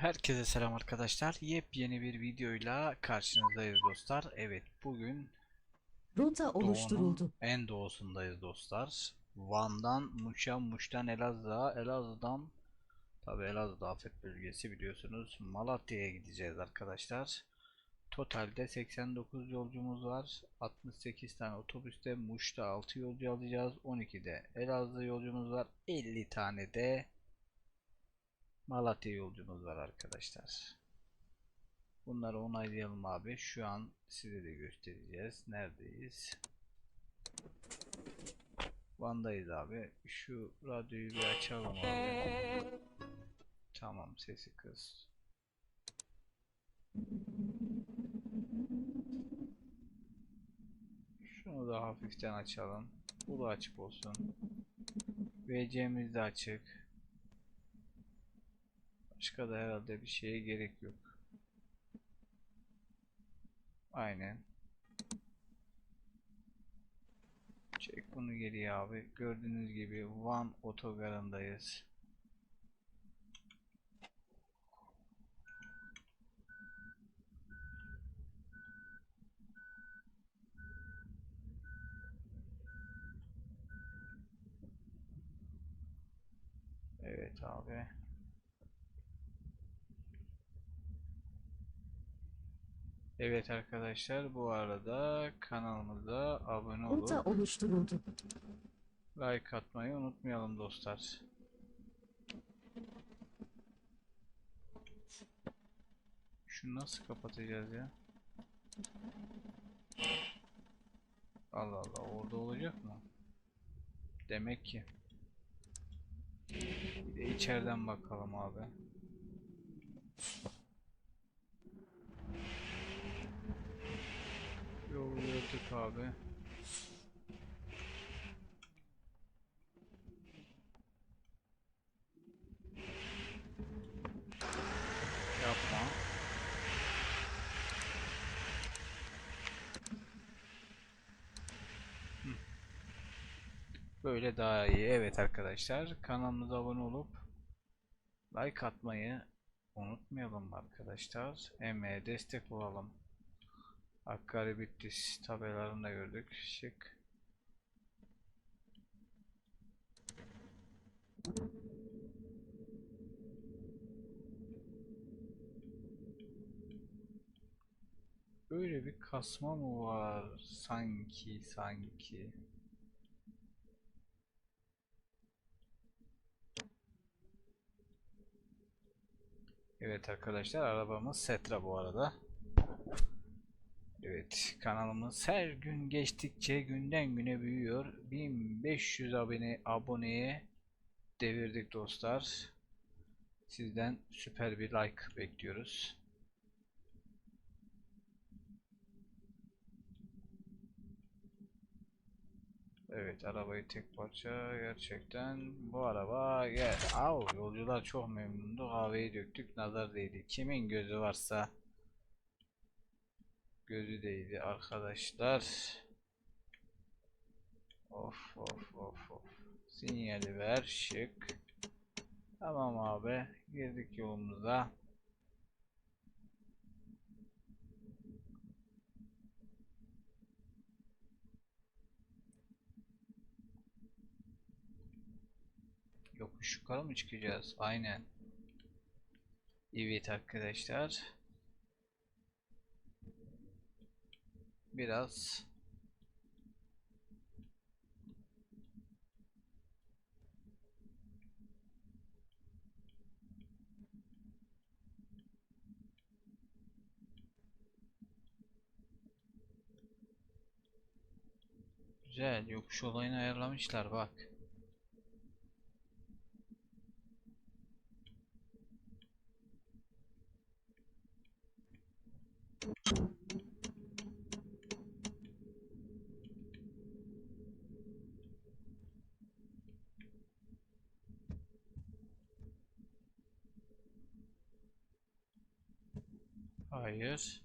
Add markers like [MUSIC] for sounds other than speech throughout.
Herkese selam arkadaşlar. Yepyeni bir videoyla karşınızdayız dostlar. Evet bugün Rota oluşturuldu. en doğusundayız dostlar. Van'dan Muş'a, Muş'tan Elazığ'a, Elazığ'dan tabi Elazığ afet bölgesi biliyorsunuz. Malatya'ya gideceğiz arkadaşlar. Totalde 89 yolcumuz var. 68 tane otobüste Muş'ta 6 yolcu alacağız. 12'de Elazığ yolcumuz var. 50 tane de Malatya yolcumuz var arkadaşlar. Bunları onaylayalım abi. Şu an size de göstereceğiz. Neredeyiz? Van'dayız abi. Şu radyoyu bir açalım abi. Tamam sesi kız. Şunu da hafiften açalım. Bu da açık olsun. VC'miz de açık. Başka da herhalde bir şeye gerek yok. Aynen. Çek bunu geriye abi. Gördüğünüz gibi Van otogarındayız. Evet abi. Evet arkadaşlar bu arada kanalımıza abone Rota olup oluşturuldu. like atmayı unutmayalım dostlar. Şunu nasıl kapatacağız ya? Allah Allah orada olacak mı? Demek ki. Bir de içeriden bakalım abi. Gördük abi. Yapma. Böyle daha iyi. Evet arkadaşlar kanalımıza abone olup like atmayı unutmayalım arkadaşlar. Emeğe destek olalım. Hakkari Bitlis tabelalarını da gördük. Şık. Böyle bir kasma mı var sanki sanki. Evet arkadaşlar arabamız Setra bu arada. Evet kanalımız her gün geçtikçe günden güne büyüyor. 1500 abone aboneye devirdik dostlar. Sizden süper bir like bekliyoruz. Evet arabayı tek parça gerçekten bu araba gel. Au yolcular çok memnundu. Kahveyi döktük nazar değdi. Kimin gözü varsa gözü değdi arkadaşlar. Of of of of. Sinyali ver şık. Tamam abi girdik yolumuza. Yokuş yukarı mı çıkacağız? Aynen. Evet arkadaşlar. Biraz Güzel yokuş olayını ayarlamışlar bak. Hayır.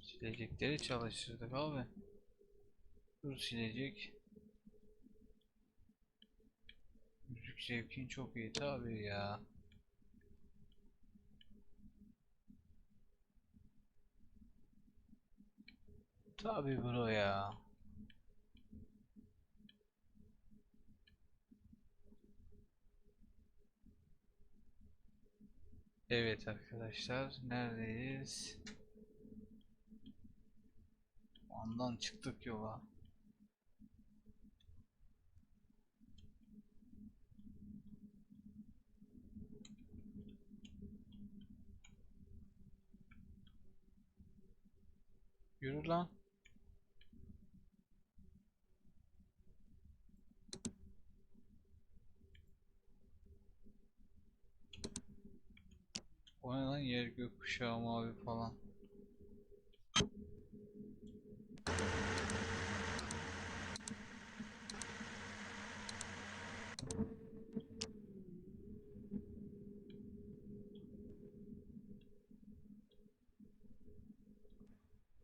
Silecekleri çalıştırdık abi. Dur silecek. Müzik zevkin çok iyi tabii ya. Tabii bro ya. Evet arkadaşlar neredeyiz? Ondan çıktık yola. Yürü lan. O ne lan yer gökkuşağı mavi falan.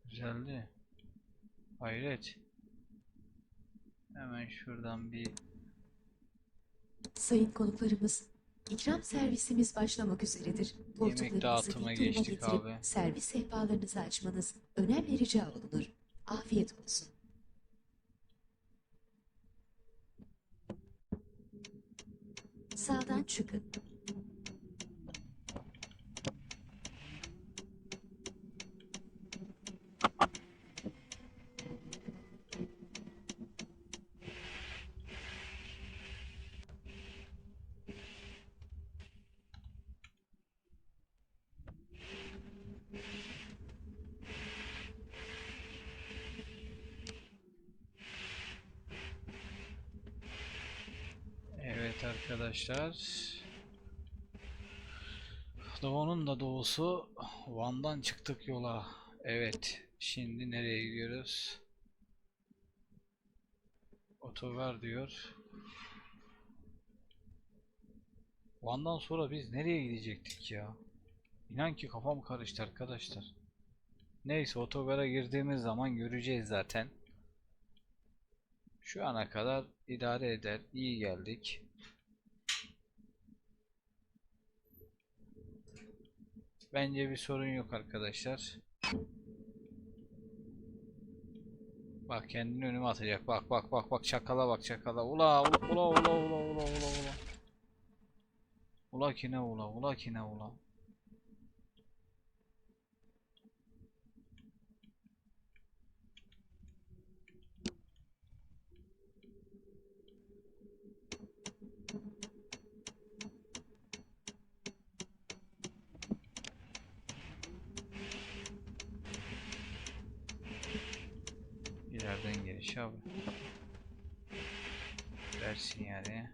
Güzeldi. Hayret. Hemen şuradan bir Sayın konuklarımız, ikram servisimiz başlamak üzeredir. Koltuklarınızı dağıtıma dik duruma geçtik getirip abi. servis sehpalarınızı açmanız önemli rica olunur. Afiyet olsun. Sağdan çıkın. Evet arkadaşlar. Doğu'nun da doğusu Van'dan çıktık yola. Evet. Şimdi nereye gidiyoruz? Otogar diyor. Van'dan sonra biz nereye gidecektik ya? İnan ki kafam karıştı arkadaşlar. Neyse otogara girdiğimiz zaman göreceğiz zaten. Şu ana kadar idare eder. iyi geldik. Bence bir sorun yok arkadaşlar. Bak kendini önüme atacak. Bak bak bak bak çakala bak çakala. Ula ula ula ula ula ula ula ula. Kine ula ula kine ula. İleriden geliş abi. Ver sinyali.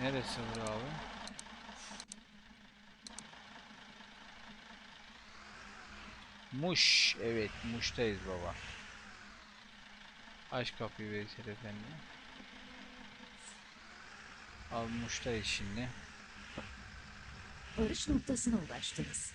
Neresi bu abi? Muş. Evet, Muş'tayız baba. Aç kapıyı Veysel Efendi. Abi Muş'tayız şimdi. Varış noktasına ulaştınız.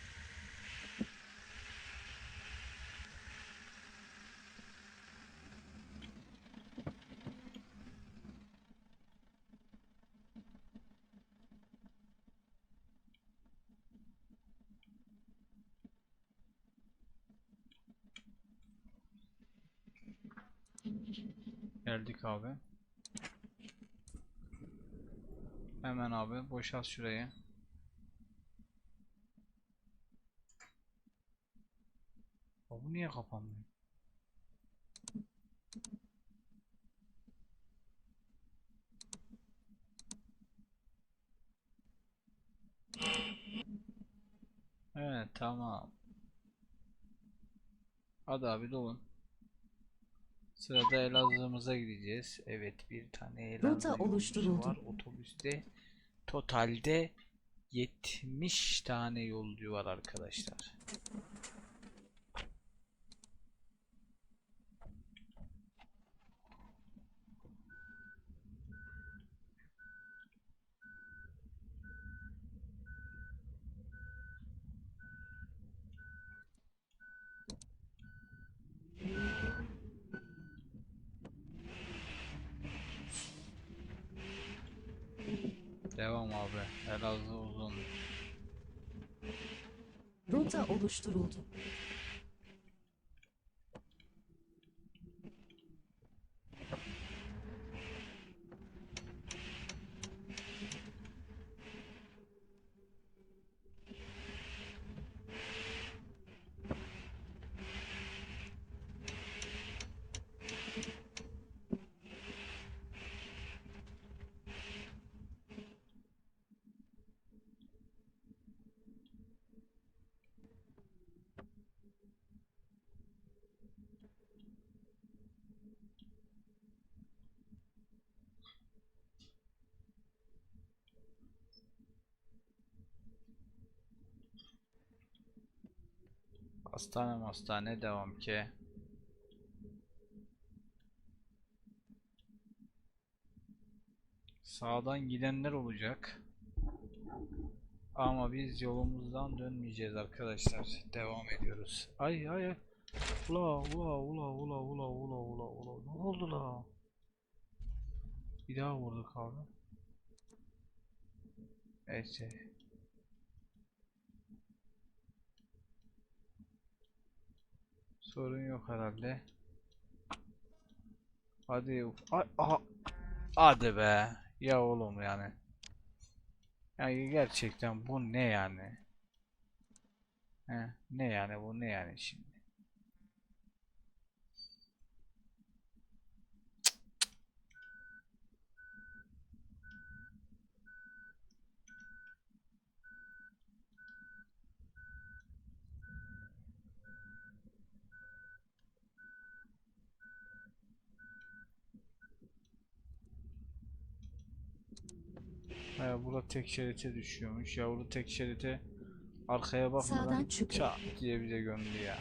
Geldik abi. Hemen abi boşalt şurayı. Bu niye kapanmıyor? Evet tamam. Hadi abi dolun. Sırada Elazığ'ımıza gideceğiz. Evet bir tane Elazığ oluşturuldu. var otobüste. Totalde 70 tane yolcu var arkadaşlar. Devam abi. Elazığ uzun. Rota Hastane hastane devam ki. Sağdan gidenler olacak. Ama biz yolumuzdan dönmeyeceğiz arkadaşlar. Devam ediyoruz. Ay ay ay. Ula ula ula ula ula ula ula ula. Ne oldu la? Bir daha vurduk abi. Neyse. Sorun yok herhalde. Hadi. Ay, aha. Hadi be. Ya oğlum yani. Yani gerçekten bu ne yani? He, ne yani bu ne yani şimdi? He, burada tek şerite düşüyormuş. Yavru tek şerite arkaya bakmadan çat diye bize gömdü ya.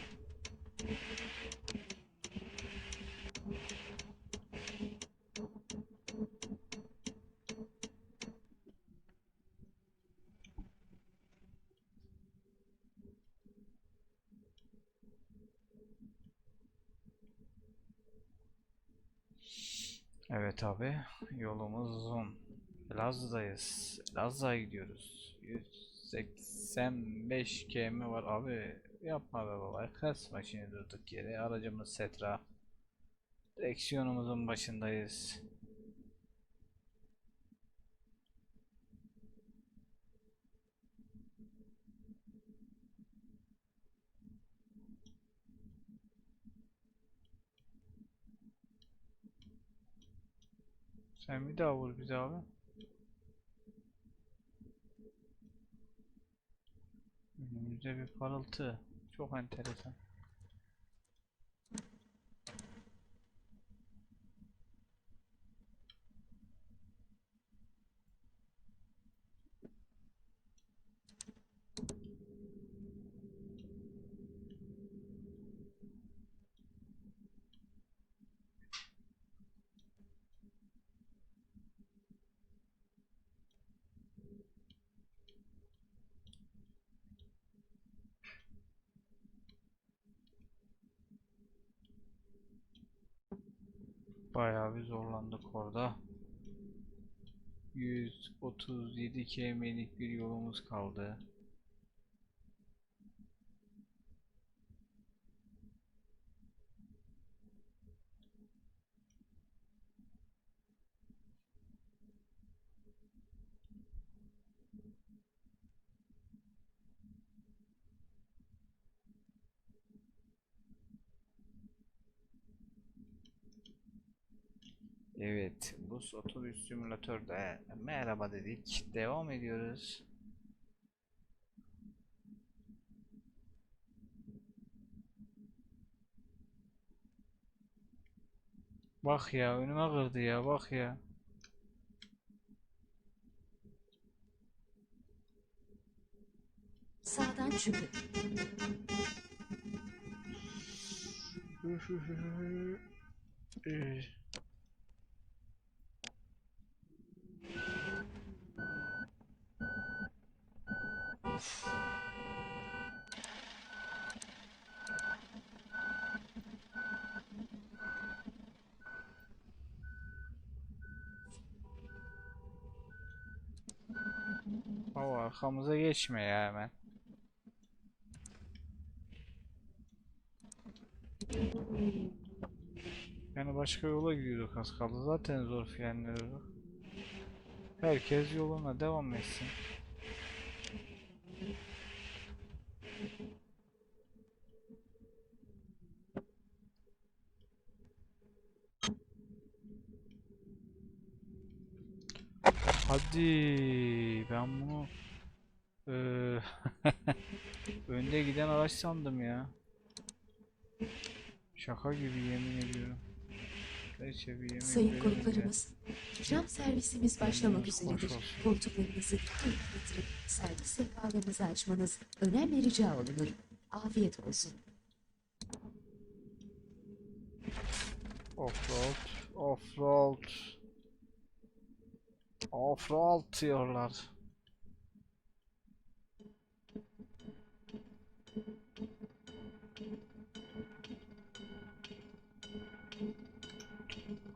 Evet abi yolumuz uzun. Elazığ'dayız. Elazığ'a gidiyoruz. 185 km var abi. Yapma be baba. Kasma şimdi durduk yere. Aracımız Setra. Direksiyonumuzun başındayız. Sen bir daha vur bize abi. Önümüzde bir parıltı. Çok enteresan. Bayağı bir zorlandık orada. 137 km'lik bir yolumuz kaldı. Evet, bus otobüs simülatörde merhaba dedik. Devam ediyoruz. Bak ya önüme kırdı ya bak ya. Sağdan çıkın. Arkamıza geçme ya hemen. Yani başka yola gidiyorduk az kaldı. Zaten zor frenleri var. Herkes yoluna devam etsin. Hadi ben bunu eee, [LAUGHS] önde giden araç sandım ya. Şaka gibi yemin ediyorum. Neyse bir yemin Sayın de. konuklarımız, cam servisimiz başlamak Hoş üzeredir. olsun. Koltuklarınızı ilk getirip servis sehpalarınızı açmanız önemli rica olunur. Afiyet olsun. Offroad, offroad. Offroad diyorlar.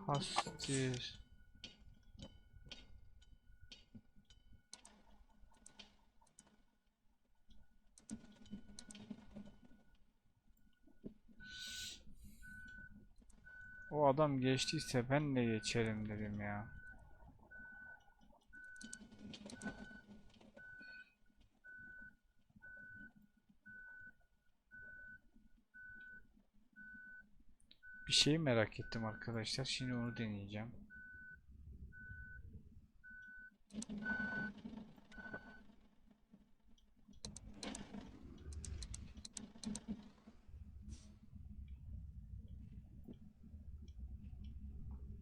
Hastir. O adam geçtiyse ben de geçerim dedim ya. Bir şeyi merak ettim arkadaşlar. Şimdi onu deneyeceğim.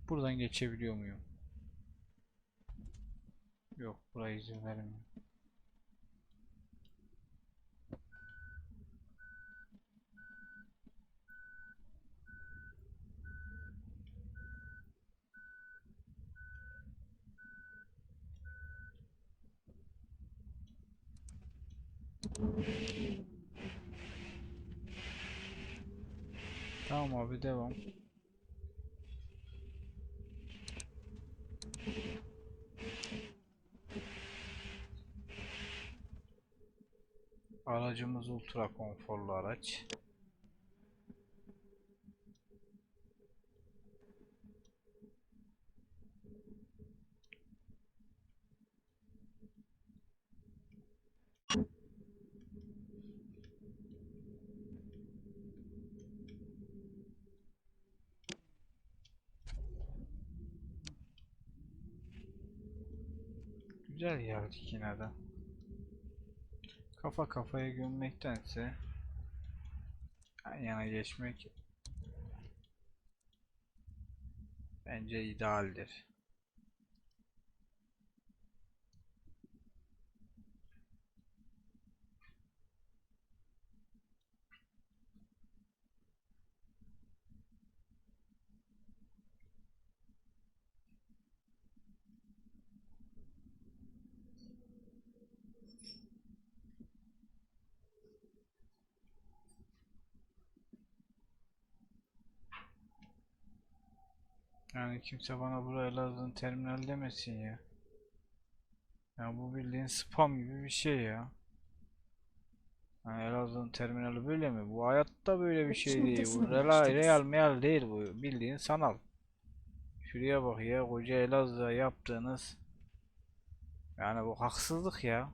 Buradan geçebiliyor muyum? Yok, buraya izin vermiyor. Tamam abi devam. Aracımız ultra konforlu araç. Geldik yine de. Kafa kafaya gömmektense yan yana geçmek bence idealdir. Yani kimse bana buraya Elazığ'ın terminal demesin ya. Ya bu bildiğin spam gibi bir şey ya. Yani Elazığ'ın terminali böyle mi? Bu hayatta böyle bir şey değil. Bu real, real meal değil bu. Bildiğin sanal. Şuraya bak ya koca Elazığ'a yaptığınız. Yani bu haksızlık ya.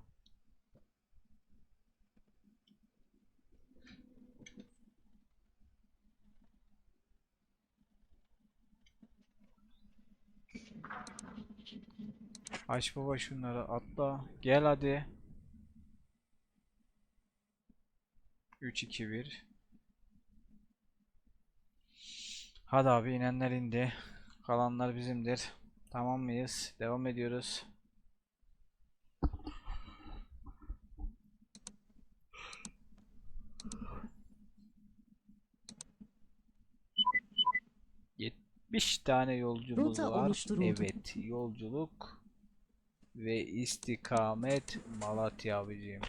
Aç baba şunları atla. Gel hadi. 3 2 1. Hadi abi inenler indi. Kalanlar bizimdir. Tamam mıyız? Devam ediyoruz. Yetmiş tane yolcumuz Rota var. Evet, yolculuk ve istikamet Malatya abicim.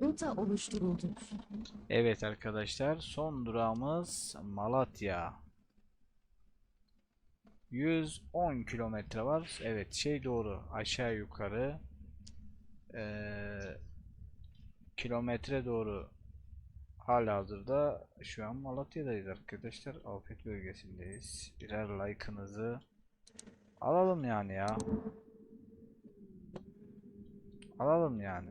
Rota oluşturuldu. Evet arkadaşlar son durağımız Malatya. 110 kilometre var. Evet şey doğru aşağı yukarı eee, kilometre doğru halihazırda şu an Malatya'dayız arkadaşlar. Afet bölgesindeyiz. Birer like'ınızı alalım yani ya. Alalım yani.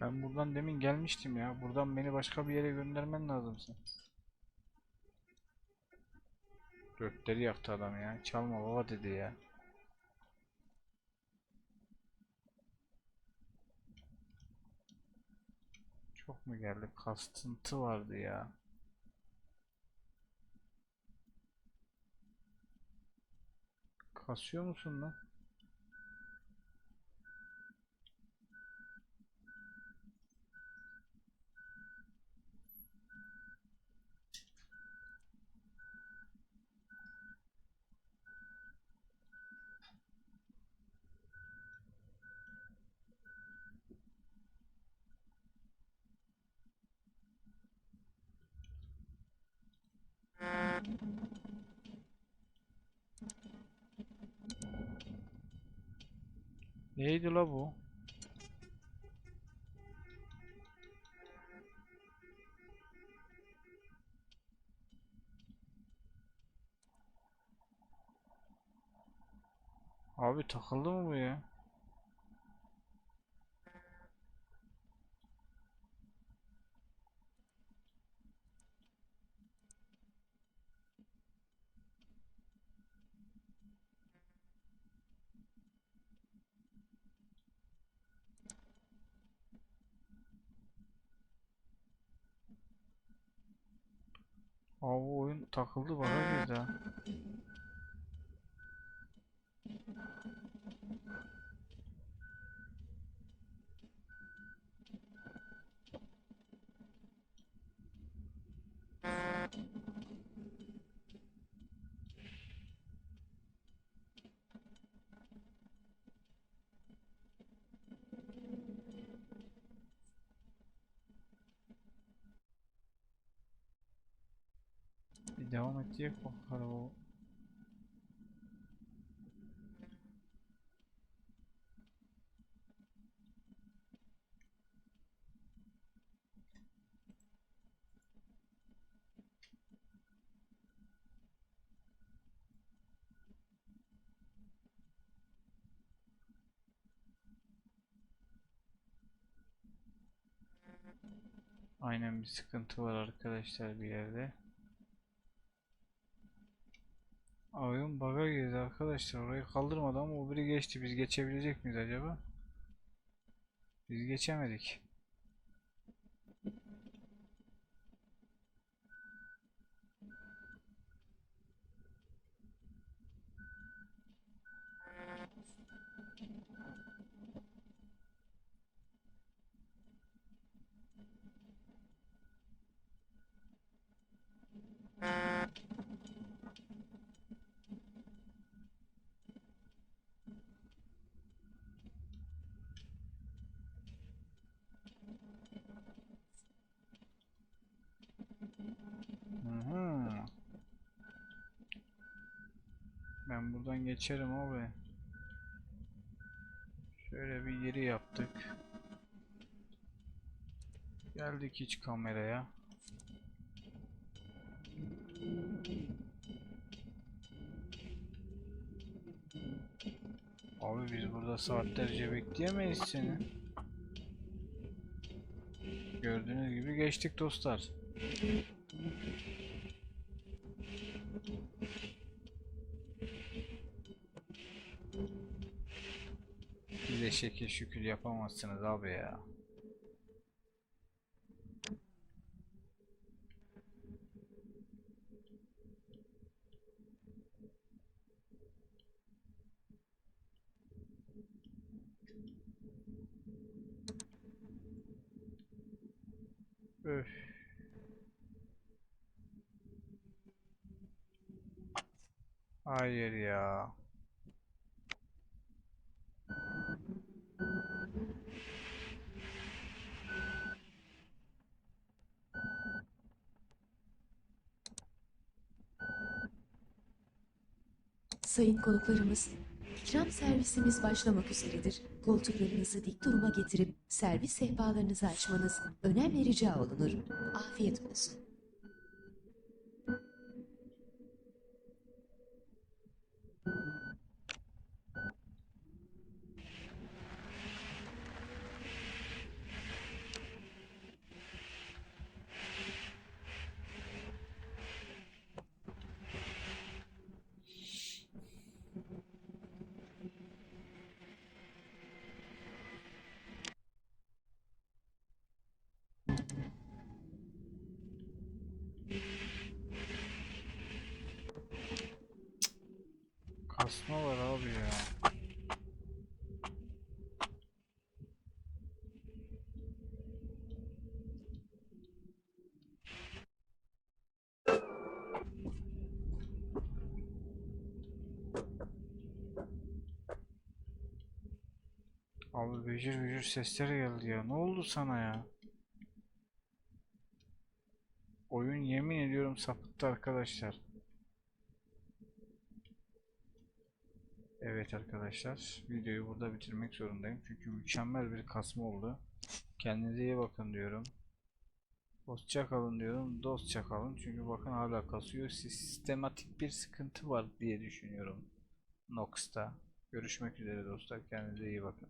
Ben buradan demin gelmiştim ya. Buradan beni başka bir yere göndermen lazımsın. Gökleri yaktı adam ya. Çalma baba dedi ya. Çok mu geldi? Kastıntı vardı ya. Kasıyor musun lan? Neydi la bu? Abi takıldı mı bu ya? Abi bu oyun takıldı bana girdi ha. Bir devam edecek o. Aynen bir sıkıntı var arkadaşlar bir yerde. Oyun bug'a girdi arkadaşlar. Orayı kaldırmadı ama o biri geçti. Biz geçebilecek miyiz acaba? Biz geçemedik. Buradan geçerim abi. Şöyle bir geri yaptık. Geldik iç kameraya. Abi biz burada saatlerce bekleyemeyiz seni. Gördüğünüz gibi geçtik dostlar. Şekil şükür yapamazsınız abi ya. Öf. Hayır ya. Sayın konuklarımız, ikram servisimiz başlamak üzeredir. Koltuklarınızı dik duruma getirip servis sehpalarınızı açmanız önemli rica olunur. Afiyet olsun. Kasma var abi ya. Abi bücür bücür sesler geldi ya. Ne oldu sana ya? Oyun yemin ediyorum sapıttı arkadaşlar. Evet arkadaşlar, videoyu burada bitirmek zorundayım. Çünkü mükemmel bir kasma oldu. Kendinize iyi bakın diyorum. Hoşça kalın diyorum. Dostça kalın. Çünkü bakın hala kasıyor. Sistematik bir sıkıntı var diye düşünüyorum. Nox'ta. Görüşmek üzere dostlar. Kendinize iyi bakın.